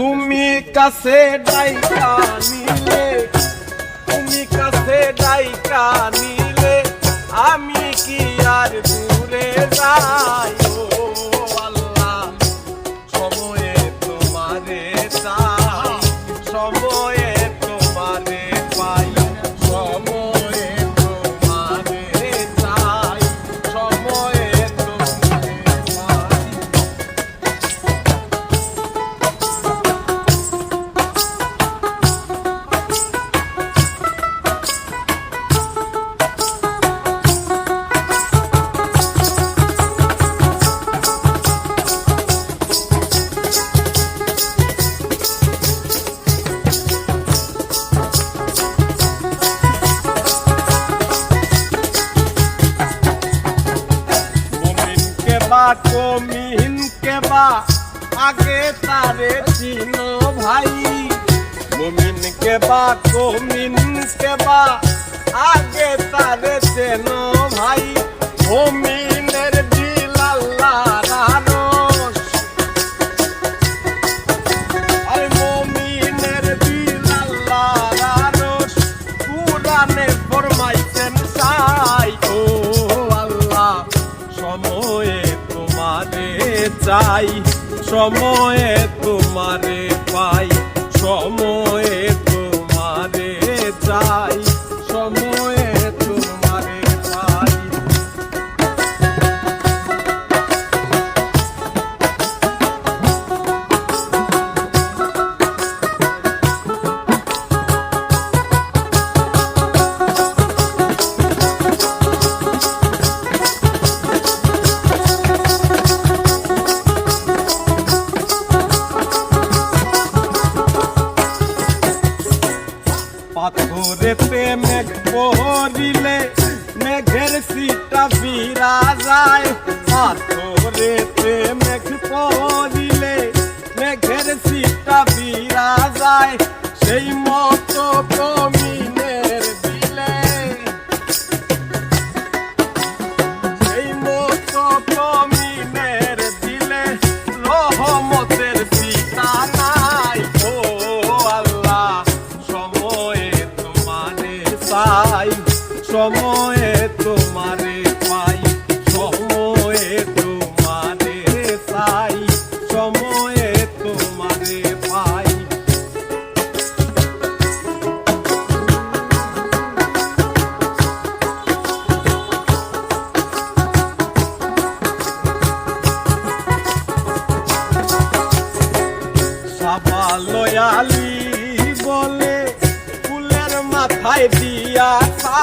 তুমি কাছে ডাইকা নিলে, তুমি কাছে ডাইকা নিলে, আমি কি আর দূরে যাই? আল্লাহ, সময়ে তোমারে তাই সময়ে কে বা কমিন কে বা আগে তারে চিনো ভাই। মুমিন কেবা, কমিন কেবা, আগে তারে চেন ভাই। মুমিনের তোমারে চাই সময়ে তোমারে পাই সময়ে তোমারে চাই সময়ে পাথরেতে মেঘ পড়িলে মেঘের সিটা বিরা যায়। পাথরে মেঘ পড়িলে মেঘের সিটা বিরা যায়। সেই চাই সময়ে তোমারে পাই, সময়ে তোমারে চাই, সময়ে তোমারে পাই। সাবা লয়ালি বলে ফুলের মাথায় দিয়া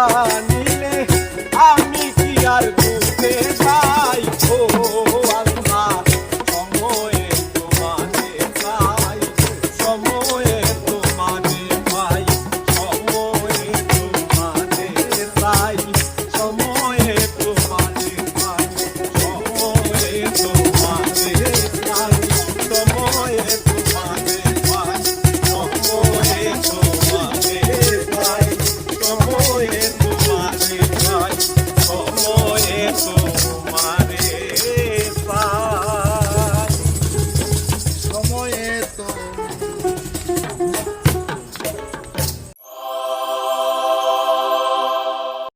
ডাইকা